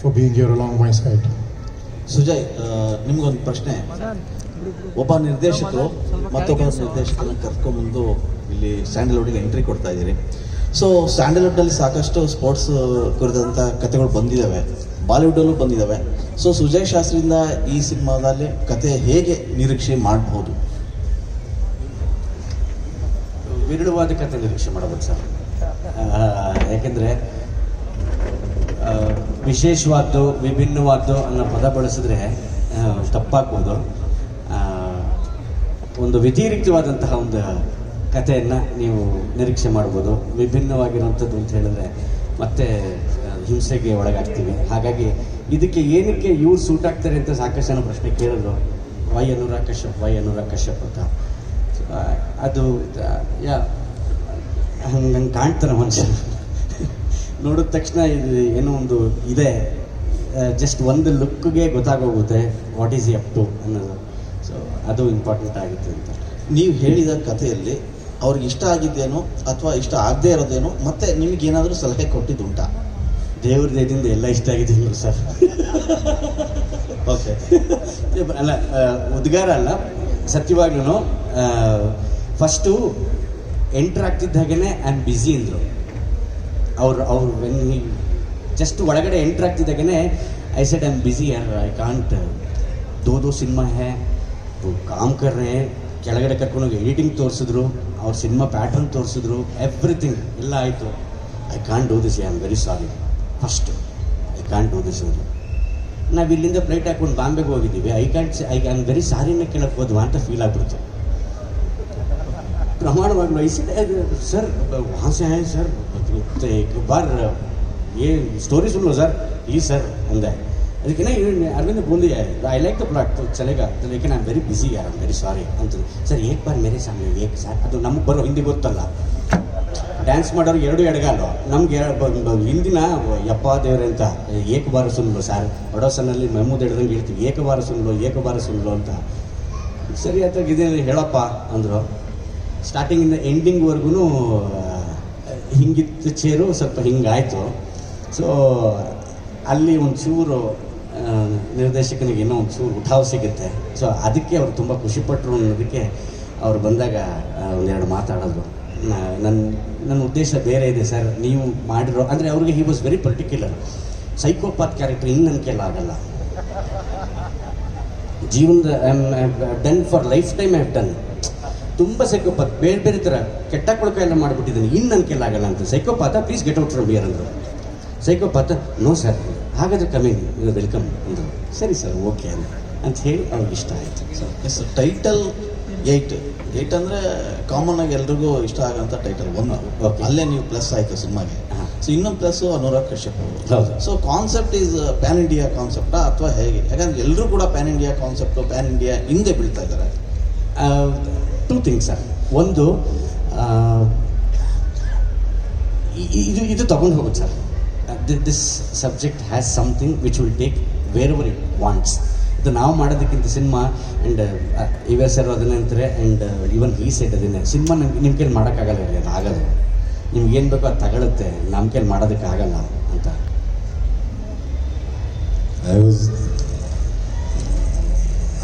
for being here along my side. Sujay ನಿಮಗೊಂದು ಪ್ರಶ್ನೆ. ಒಬ್ಬ ನಿರ್ದೇಶಕರು ಮತ್ತೊಬ್ಬ ನಿರ್ದೇಶಕರನ್ನ ಕರ್ಕೊಂಡ್ಬಂದು ಇಲ್ಲಿ ಸ್ಯಾಂಡಲ್ವುಡ್ಗೆ ಎಂಟ್ರಿ ಕೊಡ್ತಾ ಇದ್ದೀರಿ. ಸೊ ಸ್ಯಾಂಡಲ್ವುಡ್ಡಲ್ಲಿ ಸಾಕಷ್ಟು ಸ್ಪೋರ್ಟ್ಸ್ ಕುರಿತಂಥ ಕಥೆಗಳು ಬಂದಿದ್ದಾವೆ ಬಾಲಿವುಡಲ್ಲೂ ಬಂದಿದ್ದಾವೆ ಸೊ ಸುಜಯ್ ಶಾಸ್ತ್ರಿಯಿಂದ ಈ ಸಿನಿಮಾದಲ್ಲಿ ಕತೆ ಹೇಗೆ ನಿರೀಕ್ಷೆ ಮಾಡಬಹುದು ವಿರಳವಾದ ಕತೆ ನಿರೀಕ್ಷೆ ಮಾಡಬಹುದು ಸರ್. ಯಾಕೆಂದರೆ ವಿಶೇಷವಾದ್ದು, ವಿಭಿನ್ನವಾದ್ದು ಅನ್ನೋ ಪದ ಬಳಸಿದ್ರೆ ತಪ್ಪಾಗ್ಬೋದು. ಒಂದು ವ್ಯತಿರಿಕ್ತವಾದಂತಹ ಒಂದು ಕಥೆಯನ್ನು ನೀವು ನಿರೀಕ್ಷೆ ಮಾಡ್ಬೋದು. ವಿಭಿನ್ನವಾಗಿರುವಂಥದ್ದು ಅಂತ ಹೇಳಿದ್ರೆ ಮತ್ತೆ ಹಿಂಸೆಗೆ ಒಳಗಾಗ್ತೀವಿ. ಹಾಗಾಗಿ ಇದಕ್ಕೆ ಏನಕ್ಕೆ ಇವ್ರು ಸೂಟ್ ಆಗ್ತಾರೆ ಅಂತ ಸಾಕಷ್ಟು ಜನ ಪ್ರಶ್ನೆ ಕೇಳಿದ್ರು. ವೈ ಅನುರಾಗ್ ಕಶ್ಯಪ್ ವೈ ಅನುರಾಗ್ ಕಶ್ಯಪ್ ಅಂತ. ಅದು ಯಾ, ಹಂಗೆ ಕಾಣ್ತಾನೆ ಮನುಷ್ಯ. ನೋಡಿದ ತಕ್ಷಣ ಇದು ಏನೋ ಒಂದು ಇದೆ. ಜಸ್ಟ್ ಒಂದು ಲುಕ್ಗೆ ಗೊತ್ತಾಗೋಗುತ್ತೆ ವಾಟ್ ಈಸ್ ಅಪ್ ಟು ಅನ್ನೋದು. ಸೊ ಅದು ಇಂಪಾರ್ಟೆಂಟ್ ಆಗುತ್ತೆ ಅಂತ. ನೀವು ಹೇಳಿದ ಕಥೆಯಲ್ಲಿ ಅವ್ರಿಗೆ ಇಷ್ಟ ಆಗಿದ್ದೇನೋ ಅಥವಾ ಇಷ್ಟ ಆಗದೇ ಇರೋದೇನೋ ಮತ್ತೆ ನಿಮ್ಗೆ ಏನಾದರೂ ಸಲಹೆ ಕೊಟ್ಟಿದ್ದುಂಟಾ? ದೇವ್ರ ದಯದಿಂದ ಎಲ್ಲ ಇಷ್ಟ ಆಗಿದ್ದೀನಿ ಸರ್. ಓಕೆ ಅಲ್ಲ ಉದ್ಗಾರ ಅಲ್ಲ. ಸತ್ಯವಾಗ್ಲೂ first enter I am busy ಅಂದರು. ಅವ್ರು ಅವ್ರು ವೆನ್ ಜಸ್ಟ್ ಒಳಗಡೆ entry ಆಗ್ತಿದ್ದಾಗೇ I said I am busy and I can't though though cinema hey. Com ಕರ್ರೆ ಕೆಳಗಡೆ ಕರ್ಕೊಂಡೋಗಿ ಎಡಿಟಿಂಗ್ ತೋರಿಸಿದ್ರು. ಅವ್ರ ಸಿನಿಮಾ ಪ್ಯಾಟರ್ನ್ ತೋರಿಸಿದ್ರು. ಎವ್ರಿಥಿಂಗ್ ಎಲ್ಲ ಆಯಿತು. I can't do this I am very sorry first I can't do this ಅವರು ನಾವು ಇಲ್ಲಿಂದ ಫ್ಲೈಟ್ ಹಾಕೊಂಡು ಬಾಂಬೆಗೆ ಹೋಗಿದ್ದೀವಿ. I can't I am very ಸಾರಿನ ಕೇಳಕ್ಕೆ ಹೋದ್ವಾ ಅಂತ ಫೀಲ್ ಆಗ್ಬಿಡ್ತು. ಪ್ರಮಾಣವಾಗ್ಲೂ ಐ ಸರ್ ವಾಸ ಸರ್ ಮತ್ತೆ ಬಾರ್, ಏ ಸ್ಟೋರಿ ಸುಳ್ಳು ಸರ್. ಈ ಸರ್ ಅಂದೆ. ಅದಕ್ಕೆಲ್ಲ ಅರವಿಂದ ಬೋಲಿ ಐ ಲೈಕ್ ದ ಪ್ಲಾಟ್ ಚಲೇಗ ಲೇಕಿನ್ ಐ ಆಮ್ ವೆರಿ ಬ್ಯುಸಿ ಯಾರ್ ಐಮ್ ವೆರಿ ಸಾರಿ ಅಂತ ಸರ್, ಏಕ್ ಬಾರ್ ಮೇರೆ ಸಾಮಿ ಏಕ್ ಸರ್. ಅದು ನಮಗೆ ಬರೋ ಹಿಂದಿ ಗೊತ್ತಲ್ಲ. ಡ್ಯಾನ್ಸ್ ಮಾಡೋರು ಎರಡು ಎಡಗಾಲು. ನಮ್ಗೆ ಹಿಂದಿನ ಯಪ್ಪ ದೇವ್ರೆ ಅಂತ, ಏಕ ಬಾರ ಸುನ್ಲು ಸರ್. ಒಡೋಸನಲ್ಲಿ ಇರ್ತೀವಿ ಹಿಡ್ದಂಗೆ ಹೇಳ್ತೀವಿ ಏಕವಾರ ಏಕ ಬಾರ ಸುನ್ಲು ಅಂತ. ಸರಿ ಆತಾಗ ಇದೇನು ಹೇಳಪ್ಪ ಅಂದರು. ಸ್ಟಾರ್ಟಿಂಗಿಂದ ಎಂಡಿಂಗ್ವರೆಗೂ ಹಿಂಗಿತ್ತು ಚೇರು ಸ್ವಲ್ಪ ಹಿಂಗಾಯಿತು. ಸೊ ಅಲ್ಲಿ ಒಂಚೂರು ಚೂರು ನಿರ್ದೇಶಕನಿಗೆ ಏನೋ ಒಂಚೂರು ಉಠಾವ್ ಸಿಗುತ್ತೆ. ಸೊ ಅದಕ್ಕೆ ಅವ್ರು ತುಂಬ ಖುಷಿಪಟ್ಟರು ಅನ್ನೋದಕ್ಕೆ ಅವ್ರು ಬಂದಾಗ ಒಂದೆರಡು ಮಾತಾಡೋದು. ನನ್ನ ನನ್ನ ಉದ್ದೇಶ ಬೇರೆ ಇದೆ ಸರ್. ನೀವು ಮಾಡಿರೋ, ಅಂದರೆ ಅವ್ರಿಗೆ he was very particular psychopath character ಇನ್ನು ನನ್ನ ಕೈಲಿ ಆಗಲ್ಲ. ಜೀವನದ done for lifetime have done ತುಂಬ ಸೈಕೋಪಾತ್ ಬೇರೆ ಬೇರೆ ಥರ ಕೆಟ್ಟ ಕೊಳಕೆಯನ್ನು ಎಲ್ಲ ಮಾಡಿಬಿಟ್ಟಿದ್ದಾನೆ. ಇನ್ನು ನನ್ನ ಕೈಲಿ ಆಗಲ್ಲ ಅಂತ. Psychopath please get out from here ಅಂದರು. ಸೈಕೋಪಾತ ನೋ ಸರ್ ಹಾಗಾದ್ರೆ ಕಮಿಂಗ್ ವೆಲ್ಕಮ್ ಅಂದರು. ಸರಿ ಸರ್ ಓಕೆ ಅಂತ ಅಂತ ಹೇಳಿ ಅವ್ರಿಗೆ ಇಷ್ಟ ಆಯಿತು. Sir yes title eight eight ಅಂದರೆ ಕಾಮನ್ ಆಗಿ ಎಲ್ರಿಗೂ ಇಷ್ಟ ಆಗೋಂಥ ಟೈಟಲ್ ಒನ್. ಅಲ್ಲೇ ನೀವು ಪ್ಲಸ್ ಆಯಿತು ಸಿನಿಮಾಗೆ. ಸೊ ಇನ್ನೊಂದು ಪ್ಲಸ್ ಅನುರಾಗ್ ಕಶ್ಯಪ್ ಅವರು ಹೌದು. So concept is pan India ಕಾನ್ಸೆಪ್ಟಾ ಅಥವಾ ಹೇಗೆ? ಯಾಕಂದ್ರೆ ಎಲ್ಲರೂ ಕೂಡ pan India concept pan India ಹಿಂದೆ ಬೀಳ್ತಾ ಇದ್ದಾರೆ. ಟೂ ಥಿಂಗ್ಸ್ ಸರ್ ಒಂದು ಇದು ಇದು ತಗೊಂಡು ಹೋಗುತ್ತೆ sir this subject has something which will take wherever it wants ಇದು ನಾವು ಮಾಡೋದಕ್ಕಿಂತ ಸಿನಿಮಾ ಆ್ಯಂಡ್ ಇವೆ ಸರ್ ಅದನ್ನೇ ಅಂತಾರೆ ಆ್ಯಂಡ್ ಈವನ್ ಈ ಸೈಡ್ ಅದನ್ನೇ ಸಿನಿಮಾ ನಮ್ಗೆ ನಿಮ್ಮ ಕೈಲಿ ಮಾಡೋಕ್ಕಾಗಲ್ಲ ಇಲ್ಲಿ ಅದು ಆಗೋದು ನಿಮ್ಗೆ ಏನು ಬೇಕೋ ಅದು ತಗೊಳುತ್ತೆ ನಮ್ಮ ಕೈಲಿ ಮಾಡೋದಕ್ಕೆ ಆಗಲ್ಲ ಅಂತ I was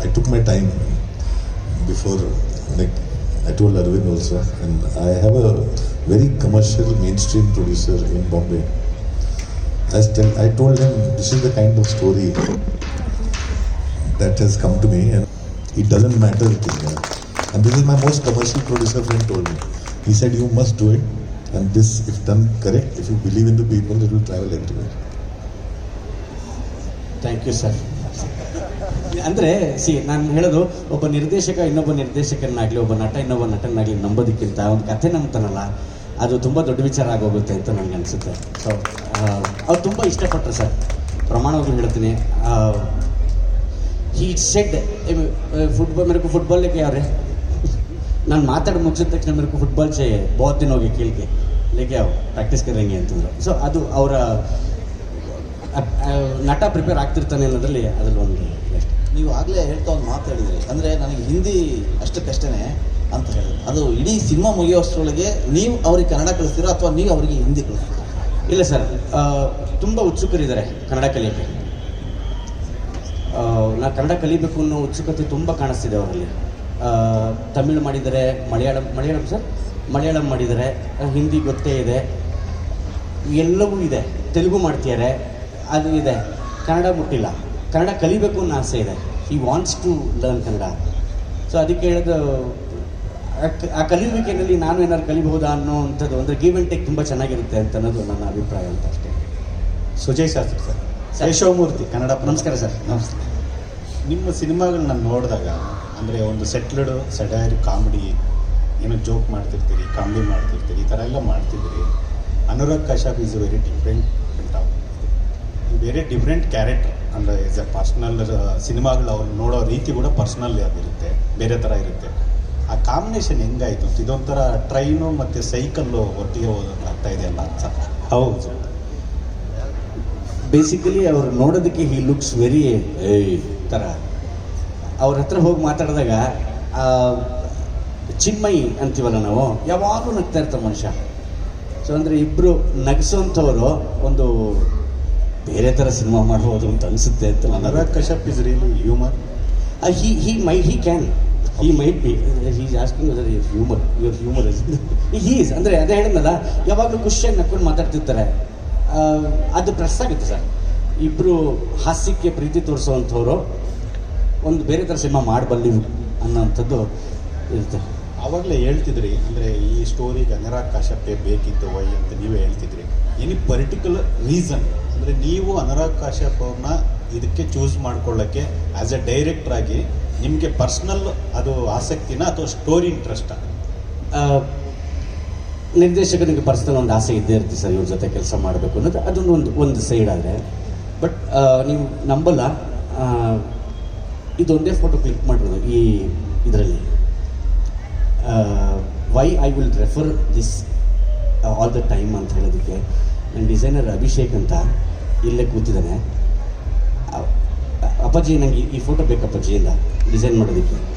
I took my time before, like I told Arvind also, and I have a very commercial mainstream producer in Bombay. I, still, I told him this is the kind of story that has come to me, and it doesn't matter it is there. And this is my most commercial producer friend told me. He said, You must do it, and this, if done correct, if you believe in the people, it will travel everywhere. Thank you, sir. ಅಂದರೆ see ನಾನು ಹೇಳೋದು, ಒಬ್ಬ ನಿರ್ದೇಶಕ ಇನ್ನೊಬ್ಬ ನಿರ್ದೇಶಕನಾಗಲಿ, ಒಬ್ಬ ನಟ ಇನ್ನೊಬ್ಬ ನಟನಾಗಲಿ ನಂಬೋದಕ್ಕಿಂತ ಒಂದು ಕಥೆ ನಂಬ್ತಾನಲ್ಲ, ಅದು ತುಂಬ ದೊಡ್ಡ ವಿಚಾರ ಆಗೋಗುತ್ತೆ ಅಂತ ನನಗೆ ಅನಿಸುತ್ತೆ. ಸೊ ಅವ್ರು ತುಂಬ ಇಷ್ಟಪಟ್ಟರು ಸರ್. ಪ್ರಮಾಣವಾಗಿ ಹೇಳ್ತೀನಿ. ಈ ಸೆಡ್ ಫುಟ್ಬಾಲ್ ಮೇರೆ ಫುಟ್ಬಾಲ್ ಯಾವ್ರೆ ನಾನು ಮಾತಾಡಿ ಮುಗಿಸಿದ ತಕ್ಷಣ ಮೇರೆ ಫುಟ್ಬಾಲ್ ಚೇ ಬಹುತ್ ದಿನ ಹೋಗಿ ಕೇಳಿಕೆ ಲೇಕೆ ಯಾವ ಪ್ರಾಕ್ಟೀಸ್ ಕರಂಗೆ ಅಂತಂದ್ರು. ಸೊ ಅದು ಅವರ ನಟ ಪ್ರಿಪೇರ್ ಆಗ್ತಿರ್ತಾನೆ ಅನ್ನೋದ್ರಲ್ಲಿ ಅದ್ರಲ್ಲಿ ಒಂದು. ನೀವು ಆಗಲೇ ಹೇಳ್ತಾ ಒಂದು ಮಾತು ಹೇಳಿದ್ರಿ. ಅಂದರೆ ನನಗೆ ಹಿಂದಿ ಅಷ್ಟಕ್ಕಷ್ಟೇ ಅಂತ ಹೇಳಿದ್ರು. ಅದು ಇಡೀ ಸಿನಿಮಾ ಮುಗಿಯೋಷ್ಟರೊಳಗೆ ನೀವು ಅವ್ರಿಗೆ ಕನ್ನಡ ಕಳಿಸ್ತೀರೋ ಅಥವಾ ನೀವು ಅವರಿಗೆ ಹಿಂದಿ ಕಳಿಸ್ತೀರೋ? ಇಲ್ಲ ಸರ್ ತುಂಬ ಉತ್ಸುಕರಿದ್ದಾರೆ ಕನ್ನಡ ಕಲಿಯೋಕ್ಕೆ. ನಾ ಕನ್ನಡ ಕಲಿಬೇಕು ಅನ್ನೋ ಉತ್ಸುಕತೆ ತುಂಬ ಕಾಣಿಸ್ತಿದೆ ಅವರಲ್ಲಿ. ತಮಿಳು ಮಾಡಿದ್ದಾರೆ, ಮಲಯಾಳಂ ಮಲಯಾಳಂ ಸರ್? ಮಲಯಾಳಂ ಮಾಡಿದ್ದಾರೆ, ಹಿಂದಿ ಗೊತ್ತೇ ಇದೆ. ಎಲ್ಲವೂ ಇದೆ. ತೆಲುಗು ಮಾಡ್ತಿದ್ದಾರೆ, ಅದು ಇದೆ. ಕನ್ನಡ ಮುಟ್ಟಿಲ್ಲ. ಕನ್ನಡ ಕಲಿಬೇಕು ಅನ್ನೋ ಆಸೆ ಇದೆ. He wants to learn Kannada. So ಅದಕ್ಕೆ ಹೇಳಿದ ಆ ಕಲಿಯುವಿಕೆಯಲ್ಲಿ ನಾನು ಏನಾದ್ರು ಕಲಿಬಹುದಾ ಅನ್ನೋವಂಥದ್ದು ಅಂದರೆ ಗಿವ್ ಆ್ಯಂಡ್ ಟೇಕ್ ತುಂಬ ಚೆನ್ನಾಗಿರುತ್ತೆ ಅಂತ ಅನ್ನೋದು ನನ್ನ ಅಭಿಪ್ರಾಯ ಅಂತ ಅಷ್ಟೇ. Sujay Shastri sir sir. ಯಶೋಮೂರ್ತಿ Kannada ನಮಸ್ಕಾರ ಸರ್. ನಮಸ್ತೆ. ನಿಮ್ಮ ಸಿನಿಮಾಗಳನ್ನ ನೋಡಿದಾಗ ಅಂದರೆ ಒಂದು ಸೆಟ್ಲ್ಡ್ ಸಡೈರ್ ಕಾಮಿಡಿ ಏನೋ ಜೋಕ್ ಮಾಡ್ತಿರ್ತೀರಿ ಕಾಮಿಡಿ ಮಾಡ್ತಿರ್ತೀರಿ ಈ ಥರ ಎಲ್ಲ ಮಾಡ್ತಿದ್ದೀರಿ. Anurag Kashyap is very different very different character ಅಂದರೆ ಇಸ್ ಎ ಪರ್ಸ್ನಲ್ ಸಿನಿಮಾಗಳು ಅವ್ರು ನೋಡೋ ರೀತಿ ಕೂಡ ಪರ್ಸ್ನಲ್ ಆಗಿರುತ್ತೆ, ಬೇರೆ ಥರ ಇರುತ್ತೆ. ಆ ಕಾಂಬಿನೇಷನ್ ಹೆಂಗಾಯ್ತು? ಇದೊಂಥರ ಟ್ರೈನು ಮತ್ತು ಸೈಕಲ್ಲು ಒಟ್ಟಿಗೆ ಹೋದಂಗೆ ಆಗ್ತಾ ಇದೆಯಲ್ಲ ಅಂತ. ಹೌದು. ಬೇಸಿಕಲಿ ಅವರು ನೋಡೋದಕ್ಕೆ ಹಿ ಲುಕ್ಸ್ ವೆರಿ ಥರ ಅವ್ರ ಹತ್ರ ಹೋಗಿ ಮಾತಾಡಿದಾಗ ಚಿನ್ಮಯಿ ಅಂತೀವಲ್ಲ ನಾವು, ಯಾವಾಗಲೂ ನಗ್ತಾ ಇರ್ತಾರೆ ಮನುಷ್ಯ. ಸೊ ಅಂದರೆ ಇಬ್ಬರು ನಗಿಸೋಂಥವ್ರು ಒಂದು ಬೇರೆ ಥರ ಸಿನಿಮಾ ಮಾಡ್ಬೋದು ಅಂತ ಅನಿಸುತ್ತೆ ಅಂತ ನಾನು Anurag Kashyap is really humour he he my he can he might be he is asking other humour your humour is he's ಅಂದರೆ ಅದೇ ಹೇಳಿದ್ನಲ್ಲ ಯಾವಾಗಲೂ ಖುಷಿಯಾಗಿ ನಕ್ಕೊಂಡು ಮಾತಾಡ್ತಿರ್ತಾರೆ. ಅದು ಪ್ರೆಸ್ ಆಗುತ್ತೆ ಸರ್. ಇಬ್ಬರು ಹಾಸ್ಯಕ್ಕೆ ಪ್ರೀತಿ ತೋರಿಸೋವಂಥವ್ರು ಒಂದು ಬೇರೆ ಥರ ಸಿನಿಮಾ ಮಾಡಬಲ್ಲಿ ಅನ್ನೋವಂಥದ್ದು ಇರುತ್ತೆ. ಆವಾಗಲೇ ಹೇಳ್ತಿದ್ರಿ ಅಂದರೆ ಈ ಸ್ಟೋರಿಗೆ ಅನುರಾಗ್ ಕಾಶ್ಯಪೇ ಬೇಕಿತ್ತು ವೈ ಅಂತ ನೀವೇ ಹೇಳ್ತಿದ್ರಿ. ಎನಿ ಪರ್ಟಿಕ್ಯುಲರ್ ರೀಸನ್ ಅಂದರೆ ನೀವು ಅನುರಾಗ್ ಕಾಶ್ಯಪ್ ಅವ್ರನ್ನ ಇದಕ್ಕೆ ಚೂಸ್ ಮಾಡ್ಕೊಳ್ಳೋಕ್ಕೆ ಆ್ಯಸ್ ಎ ಡೈರೆಕ್ಟರ್ ಆಗಿ ನಿಮಗೆ ಪರ್ಸ್ನಲ್ ಅದು ಆಸಕ್ತಿನ ಅಥವಾ ಸ್ಟೋರಿ ಇಂಟ್ರೆಸ್ಟ್ ನಿರ್ದೇಶಕನಿಗೆ ಪರ್ಸ್ನಲ್ ಒಂದು ಆಸೆ ಇದ್ದೇ ಇರುತ್ತೆ ಸರ್ ಇವ್ರ ಜೊತೆ ಕೆಲಸ ಮಾಡಬೇಕು ಅನ್ನೋದು. ಅದೊಂದು ಒಂದು ಒಂದು ಸೈಡ್ ಆದರೆ. ಬಟ್ ನೀವು ನಂಬಲ್ಲ. ಇದೊಂದೇ ಫೋಟೋ ಕ್ಲಿಕ್ ಮಾಡಿರೋದು ಈ ಇದರಲ್ಲಿ. Why I will refer this all the time ಅಂತ ಹೇಳೋದಕ್ಕೆ. ನನ್ನ ಡಿಸೈನರ್ ಅಭಿಷೇಕ್ ಅಂತ ಇಲ್ಲೇ ಕೂತಿದ್ದಾನೆ. ಅಪ್ಪಾಜಿ ನನಗೆ ಈ- ಫೋಟೋ ಬೇಕಪ್ಪಾಜಿ ಇಲ್ಲ ಡಿಸೈನ್ ಮಾಡೋದಕ್ಕೆ.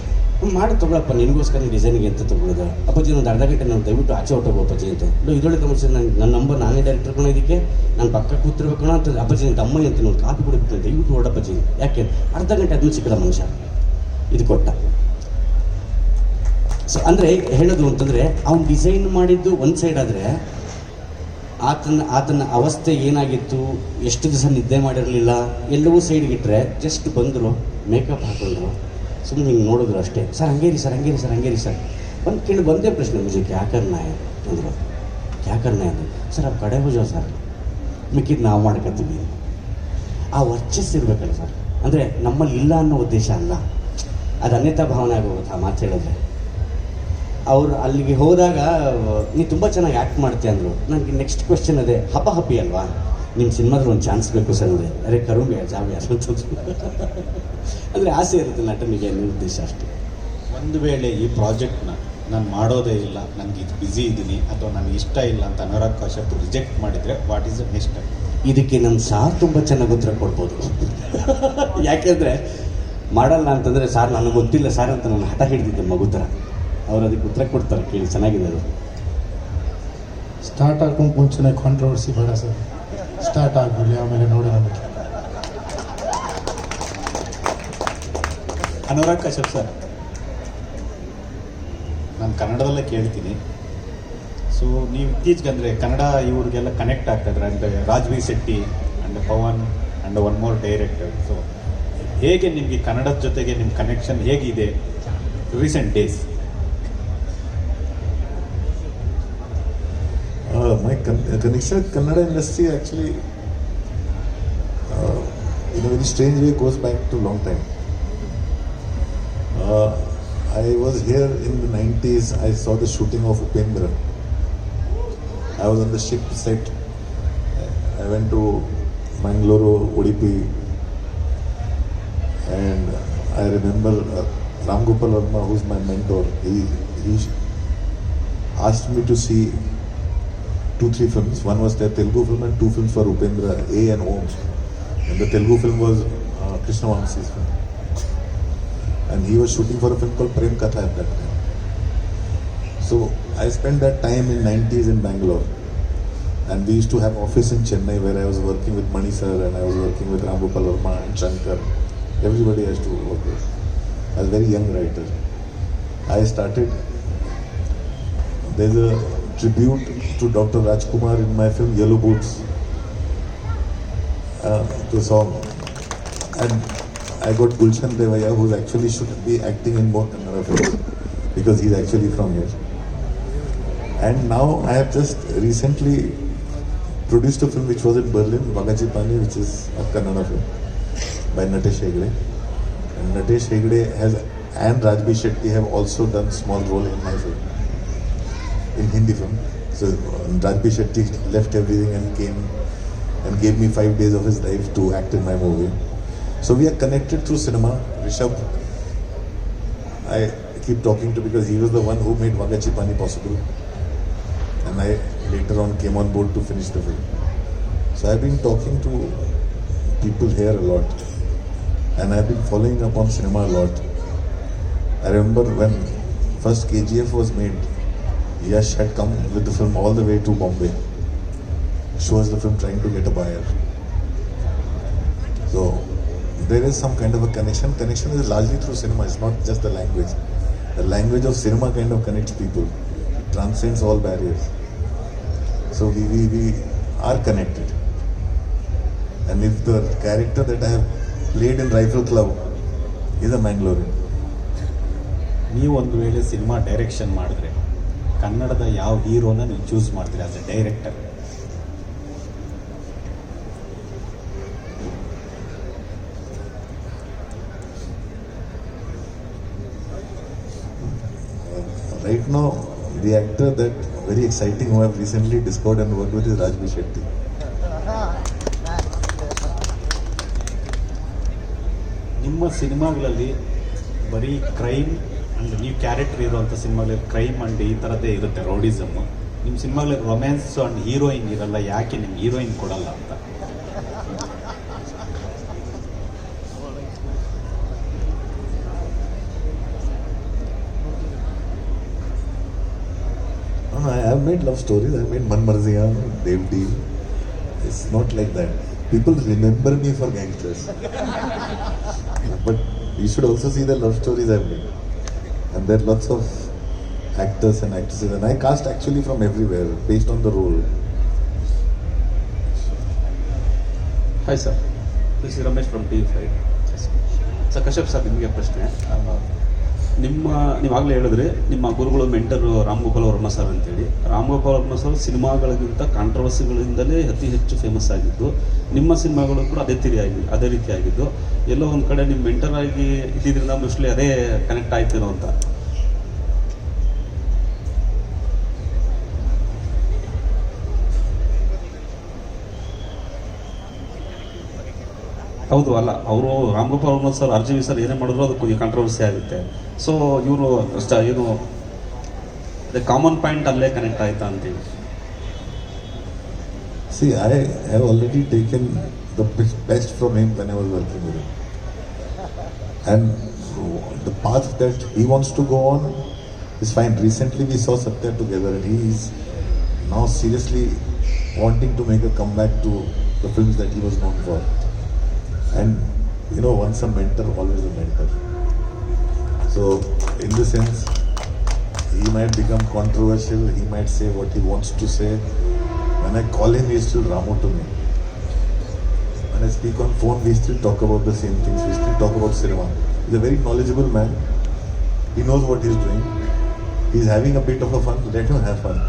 ಮಾಡಿ, ತೊಗೊಳಪ್ಪ, ನಿನಗೋಸ್ಕರ ಡಿಸೈನಿಗೆ ಅಂತ ತೊಗೊಳೋದು? ಅಪ್ಪಾಜಿ, ಒಂದು ಅರ್ಧ ಗಂಟೆ ನಾನು ದಯವಿಟ್ಟು ಆಚೆ ಹೊಟ್ಟೋಗು ಅಪ್ಪಾಜಿ ಅಂತ. ಇದೊಳ್ಳೆ ತಮ್ಮ ನನ್ನ ನನ್ನ ನಂಬರ್ ನಾನೇ ಡೈರೆಕ್ಟರ್ ಕೂಡ ಇದಕ್ಕೆ. ನಾನು ಪಕ್ಕ ಕೂತಿರ್ಬೇಕು ಅಂತ ಅಪ್ಪಾಜಿ ಅಂತ ಅಮ್ಮ ಅಂತ ಒಂದು ಕಾಪಿ ಕೊಡಬೇಕು ದಯವಿಟ್ಟು ಹೊಡಪ್ಪಾಜಿ ಯಾಕೆ? ಅರ್ಧ ಗಂಟೆ ಅದನ್ನು ಸಿಕ್ಕಲ್ಲ ಮನುಷ್ಯ. ಇದು ಕೊಟ್ಟ. ಸೊ ಅಂದರೆ ಹೇಳೋದು ಅಂತಂದರೆ, ಅವ್ನು ಡಿಸೈನ್ ಮಾಡಿದ್ದು ಒಂದು ಸೈಡ್ ಆದರೆ, ಆತನ ಆತನ ಅವಸ್ಥೆ ಏನಾಗಿತ್ತು, ಎಷ್ಟು ದಿವಸ ನಿದ್ದೆ ಮಾಡಿರಲಿಲ್ಲ, ಎಲ್ಲವೂ ಸೈಡ್ಗಿಟ್ರೆ ಜಸ್ಟ್ ಬಂದರು ಮೇಕಪ್ ಹಾಕೊಂಡ್ರು. ಸುಮ್ಮನೆ ಹಿಂಗೆ ನೋಡಿದ್ರು ಅಷ್ಟೇ. ಸರ್, ಹಂಗೇರಿ ಸರ್ ಹಂಗೇರಿ ಸರ್ ಹಂಗೇರಿ, ಸರ್. ಒಂದು ಕೇಳಿ ಬಂದೇ ಪ್ರಶ್ನೆ ಮುಜೆ ಕ್ಯಾ ಅಂದರು. है ಅಂದರು. ಸರ್ ಆ ಕಡೆ ಹೋಜೋ ಸರ್. ಮಿಕ್ಕಿದ್ದು ನಾವು ಮಾಡ್ಕೊತೀವಿ ಆ ವರ್ಚಸ್ ಇರಬೇಕಲ್ಲ ಸರ್. ಅಂದರೆ ನಮ್ಮಲ್ಲಿ ಇಲ್ಲ ಅನ್ನೋ ಉದ್ದೇಶ ಅಲ್ಲ. ಅದು ಅನ್ಯತಾ ಭಾವನೆ ಆಗೋಗುತ್ತೆ ಆ ಮಾತು ಹೇಳಿದ್ರೆ. ಅವ್ರು ಅಲ್ಲಿಗೆ ಹೋದಾಗ ನೀ ತುಂಬ ಚೆನ್ನಾಗಿ ಆ್ಯಕ್ಟ್ ಮಾಡ್ತೀಯ ಅಂದರು. ನನಗೆ ನೆಕ್ಸ್ಟ್ ಕ್ವೆಶನ್ ಅದೇ ಹಬ್ಬ ಹಬ್ಬಿ ಅಲ್ವಾ? ನಿಮ್ಮ ಸಿನಿಮಾದಲ್ಲಿ ಒಂದು ಚಾನ್ಸ್ ಬೇಕು ಸರ್ ಅಂದರೆ ಅರೆ ಕರುಂಗೆ ಜಾಬ್ ಯಾರು ಅಂದರೆ. ಆಸೆ ಇರುತ್ತೆ ನಟನಿಗೆ ನಿರ್ದೇಶ ಉದ್ದೇಶ ಅಷ್ಟೇ. ಒಂದು ವೇಳೆ ಈ ಪ್ರಾಜೆಕ್ಟ್ನ ನಾನು ಮಾಡೋದೇ ಇಲ್ಲ ನನಗೆ ಇದು ಬ್ಯುಸಿ ಇದ್ದೀನಿ ಅಥವಾ ನನಗೆ ಇಷ್ಟ ಇಲ್ಲ ಅಂತ ಅನುರಾಗ್ ಕಶ್ಯಪ್ ರಿಜೆಕ್ಟ್ ಮಾಡಿದರೆ ವಾಟ್ ಈಸ್ ನೆಕ್ಸ್ಟ್ ಇದಕ್ಕೆ ನನ್ನ ಸಾರ್ ತುಂಬ ಚೆನ್ನಾಗಿ ಉತ್ತರ ಕೊಡ್ಬೋದು. ಯಾಕೆಂದರೆ ಮಾಡಲ್ಲ ಅಂತಂದರೆ ಸಾರ್ ನನಗೆ ಗೊತ್ತಿಲ್ಲ ಸಾರ್ ಅಂತ ನಾನು ಹಠ ಹಿಡಿದಿದ್ದೆ ಮಗು ಥರ. ಅವ್ರು ಅದಕ್ಕೆ ಉತ್ತರ ಕೊಡ್ತಾರೆ ಕೇಳಿ ಚೆನ್ನಾಗಿದೆ ಅದು. ಸ್ಟಾರ್ಟ್ ಆಗೋಕೆ ಮುಂಚೆನೇ ಕಾಂಟ್ರವರ್ಸಿ ಬೇಡ ಸರ್. ಸ್ಟಾರ್ಟ್ ಆಗಲಿ ಆಮೇಲೆ ನೋಡಿ ನಮಗೆ ಅನುರಾಗ್ ಕಶ್ಯಪ್ ಸರ್. ನಾನು ಕನ್ನಡದಲ್ಲೇ ಕೇಳ್ತೀನಿ. ಸೊ ನೀವು ಇತ್ತೀಚೆಗೆ ಅಂದರೆ ಕನ್ನಡ ಇವ್ರಿಗೆಲ್ಲ ಕನೆಕ್ಟ್ ಆಗ್ತಾ ಇದ್ದಾರೆ ಅಂದರೆ Rajveer Shetty and Pavan and one more director so ಹೇಗೆ ನಿಮಗೆ ಕನ್ನಡದ ಜೊತೆಗೆ ನಿಮ್ಮ ಕನೆಕ್ಷನ್ ಹೇಗಿದೆ recent days With Kannada industry actually, uh, in a very strange way, goes back to long time. Uh, I was here in the 90s, I saw the shooting of Upendra. I was on the ship set. I went to Mangalore, Udupi, and I remember uh, Ram Gopal Verma, who's my mentor, he, he asked me to see two, three films. One was their Telugu film and two films for Upendra, A and Oms. And the Telugu film was uh, Krishna Vamsi's film. And he was shooting for a film called Prem Katha at that time. So I spent that time in 90s in Bangalore. And we used to have office in Chennai where I was working with Mani sir and I was working with Ramgopal Verma and Shankar. Everybody has to work with. I was a very young writer. I started. There's a tribute to Dr. Rajkumar in my film Yellow Boots. Uh, the song. And I got Gulshan Devaya, who actually should be acting in more Kannada films because he's actually from here. And now I have just recently produced a film which was in Berlin, Bagaji Pani, which is a Kannada film by Natesh Hegde. And Natesh Hegde has and Rajbi Shetty have also done small role in my film, in Hindi film. So Rajbi Shetty left everything and came and gave me five days of his life to act in my movie. So we are connected through cinema. Rishabh, I keep talking to because he was the one who made Vagachi Pani possible. And I later on came on board to finish the film. So I've been talking to people here a lot. And I've been following up on cinema a lot. I remember when first KGF was made, Yash had come with the film all the way to Bombay. Shows the film trying to get a buyer. So there is some kind of a connection. Connection is largely through cinema, it's not just the language. The language of cinema kind of connects people, it transcends all barriers. So we, we, we are connected. And if the character that I have played in Rifle Club is a Mangalorean, ನೀವು ಒಂದು ವೇಳೆ cinema direction ಮಾಡಿದ್ರೆ ಕನ್ನಡದ ಯಾವ ಹೀರೋನ ನೀವು choose ಮಾಡ್ತೀರಿ as a director right no the actor that very exciting who have recently discount and work with Raj Shetty ನಿಮ್ಮ ಸಿನಿಮಾಗಳಲ್ಲಿ ಬರೀ ಕ್ರೈಮ್ ಅಂಡ್ ನೀವು ಕ್ಯಾರೆಕ್ಟರ್ ಇರುವಂಥ ಸಿನಿಮಾಗಳಲ್ಲಿ ಕ್ರೈಮ್ ಅಂಡ್ ಈ ಥರದ್ದೇ ಇರುತ್ತೆ ರೌಡಿಸಮ್ ನಿಮ್ಮ ಸಿನಿಮಾಗಳಲ್ಲಿ ರೊಮ್ಯಾನ್ಸ್ ಅಂಡ್ ಹೀರೋಯಿನ್ ಇರಲ್ಲ ಯಾಕೆ ನಿಮ್ಗೆ ಹೀರೋಯಿನ್ ಕೊಡಲ್ಲ ಅಂತ have made love stories. I made Man Marziya, Devdi. It's not like that. People remember me for gangsters. but you should also see the love stories I've made. And there are lots of actors and actresses. And I cast actually from everywhere based on the role. Hi sir this is Ramesh from T five sir Kashyap sir ನಿಮಗೆ ಪ್ರಶ್ನೆ ಆ, ನಿಮ್ಮ ನೀವಾಗಲೇ ಹೇಳಿದ್ರೆ ನಿಮ್ಮ ಗುರುಗಳು, mentor Ram Gopal Varma sir ಅಂತೇಳಿ. Ram Gopal Varma sir ಸಿನಿಮಾಗಳಿಗಿಂತ ಕಾಂಟ್ರವರ್ಸಿಗಳಿಂದಲೇ ಅತಿ ಹೆಚ್ಚು ಫೇಮಸ್ ಆಗಿದ್ದು, ನಿಮ್ಮ ಸಿನಿಮಾಗಳು ಕೂಡ ಅದೇ ತಿರಿ ಆಗಿ, ಅದೇ ರೀತಿ ಆಗಿದ್ದು. ಎಲ್ಲೋ ಒಂದು ಕಡೆ ನಿಮ್ಮ ಮೆಂಟರ್ ಆಗಿ ಇದ್ದಿದ್ರಿಂದ ಮೋಸ್ಟ್ಲಿ ಅದೇ ಕನೆಕ್ಟ್ ಆಯ್ತಿರೋ ಅಂತ. ಹೌದು ಅಲ್ಲ ಅವರು Ramgopal Varma sir R G V sir ಏನೇ ಮಾಡಿದ್ರು ಅದಕ್ಕೆ ಕಾಂಟ್ರವರ್ಸಿ ಆಗುತ್ತೆ ಸೊ ಇವರು ಏನು ಅದೇ ಕಾಮನ್ ಪಾಯಿಂಟ್ ಅಲ್ಲೇ ಕನೆಕ್ಟ್ ಆಯ್ತಾ ಅಂತೇಳಿ See, I have already taken the best- best from him when I was working with him. And the path that he wants to go on is fine. Recently, we saw Satya together, and he is now seriously wanting to make a comeback to the films that he was known for. And you know, once a mentor, always a mentor. So, in the sense, he might become controversial, he might say what he wants to say. When I call him, he's still Ramu to me. When I speak on phone, we still talk about the same things. We still talk about cinema. He's a very knowledgeable man. He knows what he's doing. He's having a bit of a fun. Let him have fun.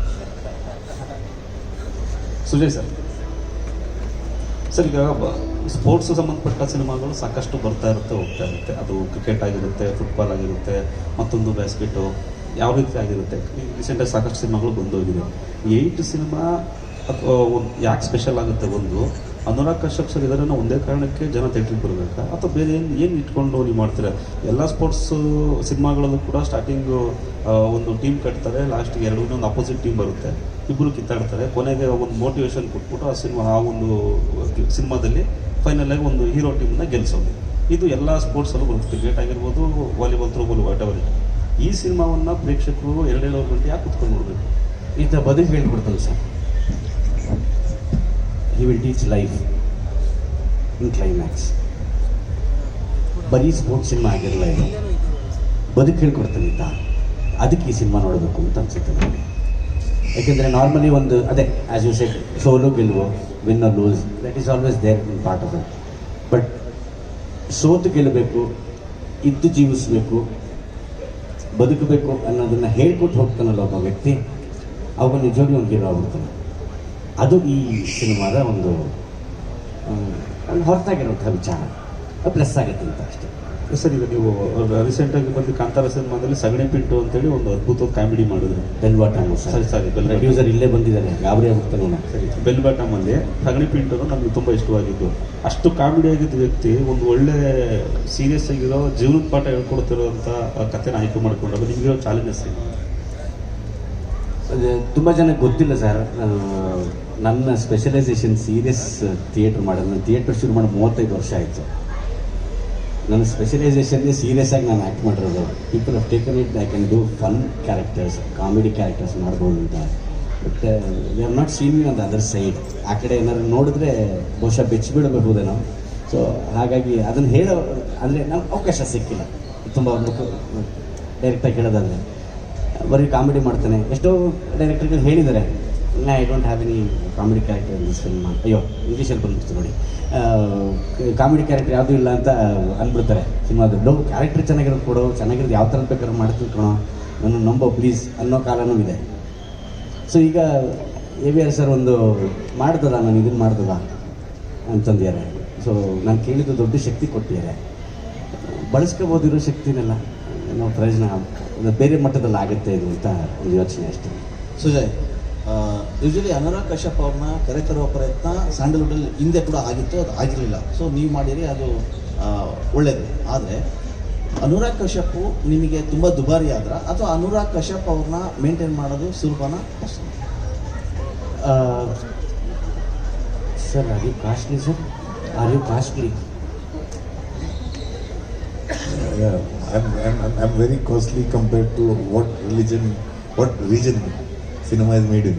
Sujay sir. Sir, uh, ಈಗ sports ಸಂಬಂಧಪಟ್ಟ ಸಿನಿಮಾಗಳು ಸಾಕಷ್ಟು ಬರ್ತಾ ಇರುತ್ತೆ, ಹೋಗ್ತಾ ಇರುತ್ತೆ. ಅದು cricket ಆಗಿರುತ್ತೆ ಫುಟ್ಬಾಲ್ ಆಗಿರುತ್ತೆ, ಮತ್ತೊಂದು ಬ್ಯಾಸ್ಕೆಟು ಯಾವ ರೀತಿ ಆಗಿರುತ್ತೆ. ರೀಸೆಂಟಾಗಿ ಸಾಕಷ್ಟು ಸಿನಿಮಾಗಳು ಬಂದೋಗಿದೆ. ಏಯ್ಟ್ ಸಿನಿಮಾ ಅಥವಾ ಒಂದು ಯಾಕೆ ಸ್ಪೆಷಲ್ ಆಗುತ್ತೆ ಒಂದು ಅನುರಾಗ್ ಕಶ್ಯಪ್ ಸರ್ ಇದನ್ನು ಒಂದೇ ಕಾರಣಕ್ಕೆ ಜನ ಥಿಯೇಟ್ರಿಗೆ ಬರಬೇಕಾ ಅಥವಾ ಬೇರೆ ಏನು ಏನು ಇಟ್ಕೊಂಡು ನೀವು ಮಾಡ್ತೀರಾ? ಎಲ್ಲ ಸ್ಪೋರ್ಟ್ಸು ಸಿನಿಮಾಗಳಲ್ಲೂ ಕೂಡ ಸ್ಟಾರ್ಟಿಂಗು ಒಂದು ಟೀಮ್ ಕಟ್ತಾರೆ ಲಾಸ್ಟಿಗೆ ಎರಡು ಒಂದು ಅಪೋಸಿಟ್ ಟೀಮ್ ಬರುತ್ತೆ. ಇಬ್ಬರು ಕಿತ್ತಾಡ್ತಾರೆ. ಕೊನೆಗೆ ಒಂದು ಮೋಟಿವೇಶನ್ ಕೊಟ್ಬಿಟ್ಟು ಆ ಸಿನಿಮಾ ಆ ಒಂದು ಸಿನಿಮಾದಲ್ಲಿ ಫೈನಲಾಗಿ ಒಂದು ಹೀರೋ ಟೀಮ್ನ ಗೆಲ್ಲಿಸೋದು ಇದು ಎಲ್ಲ ಸ್ಪೋರ್ಟ್ಸಲ್ಲೂ ಬರುತ್ತೆ. ಕ್ರಿಕೆಟ್ ಆಗಿರ್ಬೋದು ವಾಲಿಬಾಲ್ ಥ್ರೋಬಾಲ್ ವಾಟ್ ಎವರ್ ಈ ಸಿನಿಮಾವನ್ನು ಪ್ರೇಕ್ಷಕರು ಎರಡೆರಡು ಗಂಟೆ ಯಾಕೆ ಕುತ್ಕೊಂಡು ನೋಡಬೇಕು? ಇಂಥ ಬದುಕು ಹೇಳ್ಬಿಡ್ತಾರೆ sir. He will teach life in climax ಬರೀ ಸ್ಪೋರ್ಟ್ಸ್ ಸಿನಿಮಾ ಆಗಿರಲ್ಲ ಇದು. ಬದುಕು ಹೇಳ್ಕೊಡ್ತಾನೆ ಅದಕ್ಕೆ ಈ ಸಿನಿಮಾ ನೋಡಬೇಕು ಅಂತ ಅನ್ಸುತ್ತೆ ನನಗೆ ಯಾಕೆಂದರೆ ನಾರ್ಮಲಿ ಒಂದು, ಅದೇ ಆ್ಯಸ್ ಯು ಸೆಟ್ ಸೋಲು, ಗೆಲುವು win or lose that is always there in part of it but ಸೋತು, ಗೆಲ್ಲಬೇಕು, ಇದ್ದು ಜೀವಿಸಬೇಕು, ಬದುಕಬೇಕು ಅನ್ನೋದನ್ನು ಹೇಳ್ಕೊಟ್ಟು ಹೋಗ್ತಾನಲ್ಲ ಒಬ್ಬ ವ್ಯಕ್ತಿ, ಅವಾಗ ನಿಜವಾಗ್ಲೂ ಒಂದು ಹೀರೋ ಆಗ್ಬಿಡ್ತಾನೆ. ಅದು ಈ ಸಿನಿಮಾದ ಒಂದು ಒಂದು ಹೊರತಾಗಿರುವಂಥ ವಿಚಾರ. ಪ್ಲಸ್ ಆಗುತ್ತೆ ಅಂತ ಅಷ್ಟೇ. ಸರ್ ಈಗ ನೀವು ರೀಸೆಂಟಾಗಿ ಬಂದು ಕಾಂತಾರ ಸಿನಿಮಾದಲ್ಲಿ ಸಗಣಿ ಪಿಂಟು ಅಂತೇಳಿ ಒಂದು ಅದ್ಭುತ ಕಾಮಿಡಿ ಮಾಡಿದ್ರು. ಬೆಲ್ವಾಟ ಸರಿ. ಸರಿ ಬೆಲ್ ಪ್ರೊಡ್ಯೂಸರ್ ಇಲ್ಲೇ ಬಂದಿದ್ದಾರೆ ಗಾಬರಿ ಆಗುತ್ತೆ ನೋಡೋಣ ಸರಿ ಬೆಲ್ ಬಾಟಮ್ ಅಲ್ಲಿ ಸಗಣಿ ಪಿಂಟು ನಮ್ಗೆ ತುಂಬ ಇಷ್ಟವಾಗಿದ್ದು. ಅಷ್ಟು ಕಾಮಿಡಿ ಆಗಿದ್ದ ವ್ಯಕ್ತಿ ಒಂದು ಒಳ್ಳೆ ಸೀರಿಯಸ್ ಆಗಿರೋ ಜೀವನದ ಪಾಠ ಹೇಳ್ಕೊಡ್ತಿರೋಂಥ ಕಥೆನ ಆಯ್ಕೆ ಮಾಡ್ಕೊಂಡಾಗ ನಿಮಗೆ ಚಾಲೆಂಜಸ್ ಏನು? ತುಂಬ ಜನಕ್ಕೆ ಗೊತ್ತಿಲ್ಲ ಸರ್. ನನ್ನ ಸ್ಪೆಷಲೈಸೇಷನ್ ಸೀರಿಯಸ್ ಥಿಯೇಟ್ರ್ ಮಾಡೋದು. ನಾನು ಥಿಯೇಟ್ರ್ ಶುರು ಮಾಡಿ ಮೂವತ್ತೈದು ವರ್ಷ ಆಯಿತು. ನನ್ನ ಸ್ಪೆಷಲೈಸೇಷನ್ಗೆ ಸೀರಿಯಸ್ ಆಗಿ ನಾನು ಆ್ಯಕ್ಟ್ ಮಾಡಿರೋದು. People of taken it I can do fun characters comedy characters ಮಾಡ್ಬೋದು ಅಂತ. But we are not seen on the other side ಆ ಕಡೆ ಏನಾದ್ರು ನೋಡಿದ್ರೆ ಬಹುಶಃ ಬೆಚ್ಚಿಬಿಡಬಹುದೇನೋ. ಸೊ ಹಾಗಾಗಿ ಅದನ್ನು ಹೇಳೋ, ಅಂದರೆ ನಮ್ಗೆ ಅವಕಾಶ ಸಿಕ್ಕಿಲ್ಲ. ತುಂಬ ಡೈರೆಕ್ಟಾಗಿ ಹೇಳೋದಾದರೆ. ಬರೀ ಕಾಮಿಡಿ ಮಾಡ್ತಾನೆ. ಎಷ್ಟೋ ಡೈರೆಕ್ಟರ್ಗಳು ಹೇಳಿದ್ದಾರೆ. I don't have any comedy character in this film ಅಯ್ಯೋ ಇಂಗ್ಲೀಷಲ್ಲಿ ಬಂದ್ಬಿಡ್ತು ನೋಡಿ. ಕಾಮಿಡಿ ಕ್ಯಾರೆಕ್ಟರ್ ಯಾವುದೂ ಇಲ್ಲ ಅಂತ ಅಂದ್ಬಿಡ್ತಾರೆ ಸಿನಿಮಾದಲ್ಲೂ ಕ್ಯಾರೆಕ್ಟರ್ ಚೆನ್ನಾಗಿರೋದು ಕೊಡು, ಚೆನ್ನಾಗಿರೋದು ಯಾವ ಥರ ಬೇಕಾದ್ರೂ ಮಾಡ್ತೀನಿ ಕಣೋ. ನನ್ನ ನಂಬೋ ಪ್ಲೀಸ್ ಅನ್ನೋ ಕಾಲನೂ ಇದೆ. ಸೊ ಈಗ ಎ ವಿ ಆರ್ ಸರ್ ಒಂದು ಮಾಡ್ತದ, ನಾನು ಇದನ್ನು ಮಾಡ್ತದ ಅಂತಂದಿದ್ದಾರೆ. ಸೊ ನಾನು ಕೇಳಿದ್ದು ದೊಡ್ಡ ಶಕ್ತಿ ಕೊಟ್ಟಿದ್ದಾರೆ. ಬಳಸ್ಕೋಬೋದಿರೋ ಶಕ್ತಿನೆಲ್ಲ, ಏನೋ ಪ್ರಯೋಜನ, ಬೇರೆ ಮಟ್ಟದಲ್ಲಿ ಆಗುತ್ತೆ ಇದು ಅಂತ ಒಂದು ಯೋಚನೆ ಅಷ್ಟೇ. ಸುಜಯ್ ಯೂಶಲಿ ಅನುರಾಗ್ ಕಶ್ಯಪ್ ಅವ್ರನ್ನ ಕರೆತರುವ ಪ್ರಯತ್ನ ಸ್ಯಾಂಡಲ್ವುಡಲ್ಲಿ ಹಿಂದೆ ಕೂಡ ಆಗಿತ್ತು ಅದು ಆಗಿರಲಿಲ್ಲ. ಸೊ ನೀವು ಮಾಡಿರಿ ಅದು ಒಳ್ಳೆಯದು ಒಳ್ಳೇದು. ಆದರೆ ಅನುರಾಗ್ ಕಶ್ಯಪ್ ನಿಮಗೆ ತುಂಬ ದುಬಾರಿ ಆದ್ರ ಅಥವಾ ಅನುರಾಗ್ ಕಶ್ಯಪ್ ಅವ್ರನ್ನ ಮೇಂಟೈನ್ ಮಾಡೋದು ಸುಲಭನ sir are you costly sir are you costly I am very costly compared to what religion what what religion,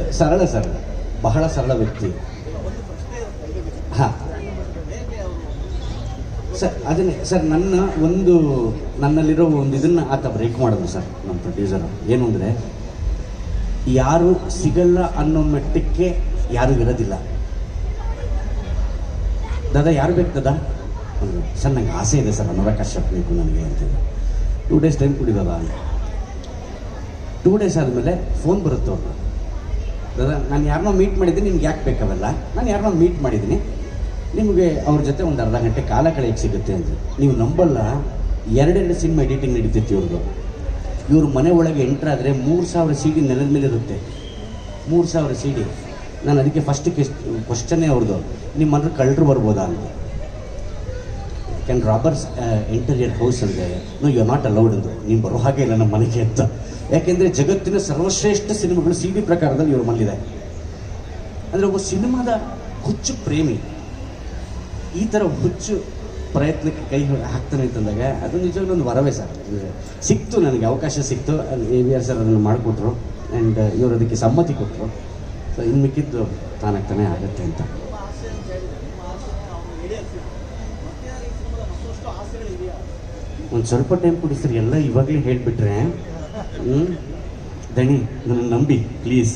is ಸರಳ ಸರ್ ಬಹಳ ಸರಳ ವ್ಯಕ್ತಿ. ಹಾಂ. ಸರ್ ಅದನ್ನೇ. ಸರ್ ನನ್ನ ಒಂದು ನನ್ನಲ್ಲಿರೋ ಒಂದು ಇದನ್ನು ಆತ ಬ್ರೇಕ್ ಮಾಡಿದ್ರು ಸರ್ ನಮ್ಮ ಪ್ರೊಡ್ಯೂಸರ್ ಏನು ಅಂದರೆ ಯಾರು ಸಿಗಲ್ಲ ಅನ್ನೋ ಮಟ್ಟಕ್ಕೆ ಯಾರು ಇರೋದಿಲ್ಲ. ದಾದಾ ಯಾರು ಬೇಕು ದಾದಾ. ಸರ್ ನಂಗೆ ಆಸೆ ಇದೆ ಸರ್ ಅನುರಾಗ್ ಕಶ್ಯಪ್ ಬೇಕು ನನಗೆ ಅಂತ ಟೂ ಡೇಸ್ ಟೈಮ್ ಕುಡಿದಾದ ಟೂ ಡೇಸ್ ಆದಮೇಲೆ ಫೋನ್ ಬರುತ್ತೆ ಅವ್ರನ್ನ ದಾದಾ ನಾನು ಯಾರನ್ನೋ ಮೀಟ್ ಮಾಡಿದ್ದೀನಿ, ನಿಮ್ಗೆ ಯಾಕೆ ಬೇಕಾವಲ್ಲ ನಾನು ಯಾರನ್ನೋ ಮೀಟ್ ಮಾಡಿದ್ದೀನಿ. ನಿಮಗೆ ಅವ್ರ ಜೊತೆ ಒಂದು ಅರ್ಧ ಗಂಟೆ ಕಾಲ ಕಳೆಯಕ್ಕೆ ಸಿಗುತ್ತೆ ಅಂತ ನೀವು ನಂಬಲ್ಲ, ಎರಡೆರಡು ಸಿನಿಮಾ ಎಡಿಟಿಂಗ್ ನಡೀತೈತಿ ಇವ್ರದ್ದು ಇವ್ರ ಮನೆ ಒಳಗೆ ಎಂಟ್ರಾದರೆ ಮೂರು ಸಾವಿರ ಸಿ ಡಿ ನೆಲದ ಮೇಲೆ ಇರುತ್ತೆ. ಮೂರು ಸಾವಿರ ಸಿ ಡಿ ನಾನು ಅದಕ್ಕೆ ಫಸ್ಟ್ ಕ್ವಶನ್ನೇ ಅವ್ರದ್ದು ನಿಮ್ಮ ಮನೆ ಕಳ್ಳರು ಬರ್ಬೋದಾ ಅಂತ ಕ್ಯಾನ್ ರಾಬರ್ಸ್ ಇಂಟೀರಿಯರ್ ಹೌಸ್ ಅಂದರೆ no you are not allowed ಅಂದರು. ನೀವು ಬರೋ ಹಾಗೆ ಇಲ್ಲ ನಮ್ಮ ಮನೆಗೆ ಅಂತ. ಯಾಕೆಂದರೆ ಜಗತ್ತಿನ ಸರ್ವಶ್ರೇಷ್ಠ ಸಿನಿಮಾಗಳು ಸಿ ಡಿ ಪ್ರಕಾರದಲ್ಲಿ ಇವರು ಮಲ್ಲಿದೆ. ಅಂದರೆ ಒಬ್ಬ ಸಿನಿಮಾದ ಹುಚ್ಚು ಪ್ರೇಮಿ. ಈ ಥರ ಹುಚ್ಚು ಪ್ರಯತ್ನಕ್ಕೆ ಕೈ ಹಾಕ್ತಾನೆ ಅಂತಂದಾಗ ಅದು ನಿಜವಾಗ್ಲೂ ಒಂದು ವರವೇ ಸರ್. ಸಿಕ್ತು ನನಗೆ, ಅವಕಾಶ ಸಿಕ್ತು. ಅಲ್ಲಿ ಎ ವಿ ಆರ್ ಸರ್ ಅದನ್ನು ಮಾಡಿಕೊಟ್ರು. ಆ್ಯಂಡ್ ಇವರು ಅದಕ್ಕೆ ಸಮ್ಮತಿ ಕೊಟ್ಟರು ಸೊ ಇನ್ನು ಮಿಕ್ಕಿದ್ದು ತಾನಾಗ್ತಾನೆ ಆಗುತ್ತೆ ಅಂತ. ಒಂದು ಸ್ವಲ್ಪ ಟೈಮ್ ಕೊಡಿ ಸರ್, ಎಲ್ಲ ಇವಾಗಲೇ ಹೇಳಿಬಿಟ್ರೆ ದಣಿ ನನ್ನ ನಂಬಿ ಪ್ಲೀಸ್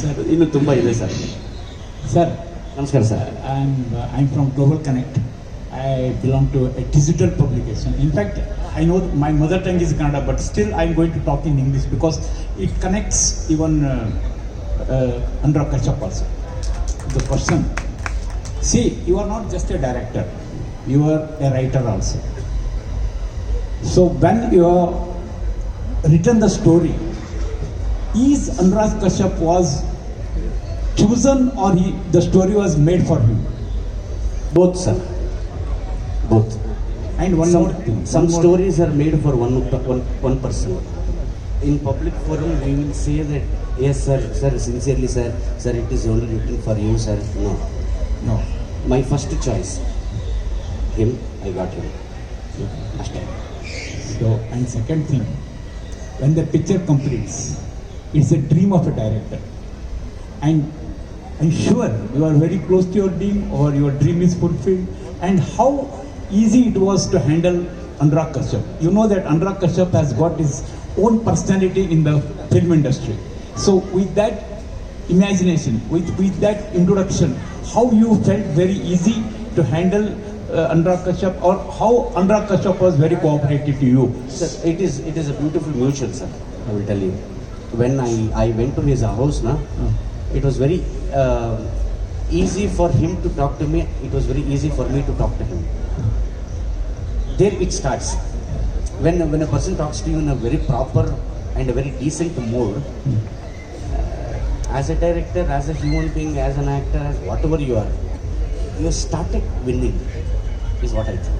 ಸರ್ ಇನ್ನು ತುಂಬ ಇದೆ ಸರ್ Sir, ನಮಸ್ಕಾರ sir I'm, uh, I'm from Global Connect. I belong to a digital publication. In fact, I know my mother tongue is Kannada, but still I'm going to talk in English because it connects even uh, uh, Anurag Kashyap also. The person. See, you are not just a director, you are a writer also. So when you have written the story is Anurag Kashyap was chosen or he, the story was made for him? Both, sir. Both. And one some, more thing. Some more. stories are made for one, one, one person. In public forum, we will say that, yes, sir, sir, sincerely, sir, sir, it is only written for you, sir. No. No. My first choice. Him, I got him. So, and second thing, when the picture completes, it's a dream of a director. and I'm sure you are very close to your dream or your dream is fulfilled and how easy it was to handle Anurag Kashyap. You know that Anurag Kashyap has got his own personality in the film industry. So with that imagination, with, with that introduction, how you felt very easy to handle uh, Anurag Kashyap or how Anurag Kashyap was very cooperative to you? Sir, it is it is a beautiful mutual, sir. I will tell you. When I, I went to his house, na, it was very uh, easy for him to talk to me. It was very easy for me to talk to him. There it starts. When when a person talks to you in a very proper and a very decent mode, uh, as a director, as a human being, as an actor, as whatever you are, you started winning. Is what I think.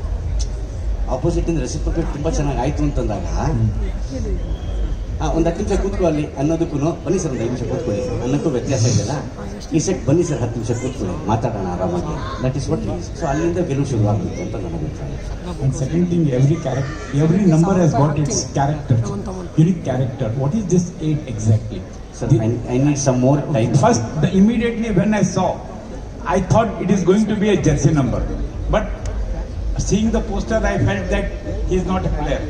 Opposite ಇಂದ reciprocate ತುಂಬ ಚೆನ್ನಾಗಿ ಆಯ್ತು ಅಂತಂದಾಗ ಒಂದು ಹತ್ತು ನಿಮಿಷ ಕೂತ್ಕೊ ಅಲ್ಲಿ ಅನ್ನೋದಕ್ಕೂ ಬನ್ನಿ ಸರ್ ಒಂದು ಐದು ನಿಮಿಷ ಕೂತ್ಕೊಳ್ಳಿ ಅನ್ನೋಕ್ಕೂ ವ್ಯತ್ಯಾಸ ಇದೆಯಲ್ಲ ಈ ಸೆಟ್ ಬನ್ನಿ ಸರ್ ಹತ್ತು ನಿಮಿಷ ಕೂತ್ಕೊಳ್ಳಿ ಮಾತಾಡೋಣ ಆರಾಮಾಗಿ that is what is so ಅಲ್ಲಿಂದ ಗೆಲುವು ಶುರುವಾಗುತ್ತೆ ಅಂತ ನನ್ನ ಅಭಿಪ್ರಾಯ And second thing, every character, every number has got its character, unique character. What is this eight exactly? Sir I I need some more time First, the, immediately when I saw, I thought it is going to be a jersey number. But seeing the poster, I felt that he is not a player.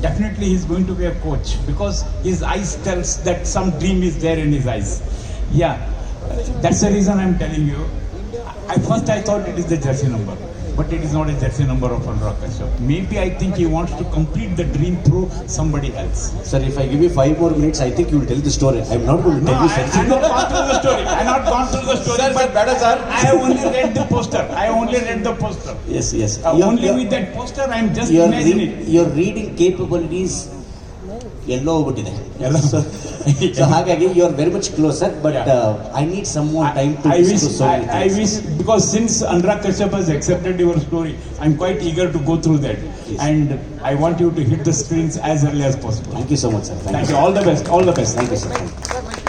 Definitely, he is going to be a coach because his eyes tells that some dream is there in his eyes. Yeah, that's the reason I'm telling you. I first I thought it is the jersey number, but it is not a jersey number of Al Kashyap. Maybe I think he wants to complete the dream through somebody else. Sir, if I give you five more minutes, I think you will tell the story. I am not going to tell no, you, something. I am have not gone through the story. I have not gone through the story. Sir, but sir, better, sir. I have only read the poster. I only read the poster. Yes, yes. Uh, only with that poster, I am just imagining. Re- your reading capabilities ಎಲ್ಲೋ ಹೋಗ್ಬಿಟ್ಟಿದೆ ಎಲ್ಲ- so ಹಾಗಾಗಿ you are very much closer but Yeah. I need some more time to I, I wish, I, I wish, because since Anurag Kashyap has accepted your story, I'm quite eager to go through that. Yes. And I want you to hit the screens as early as possible. Thank you so much sir Thank you. All the best. All the best. Thank you sir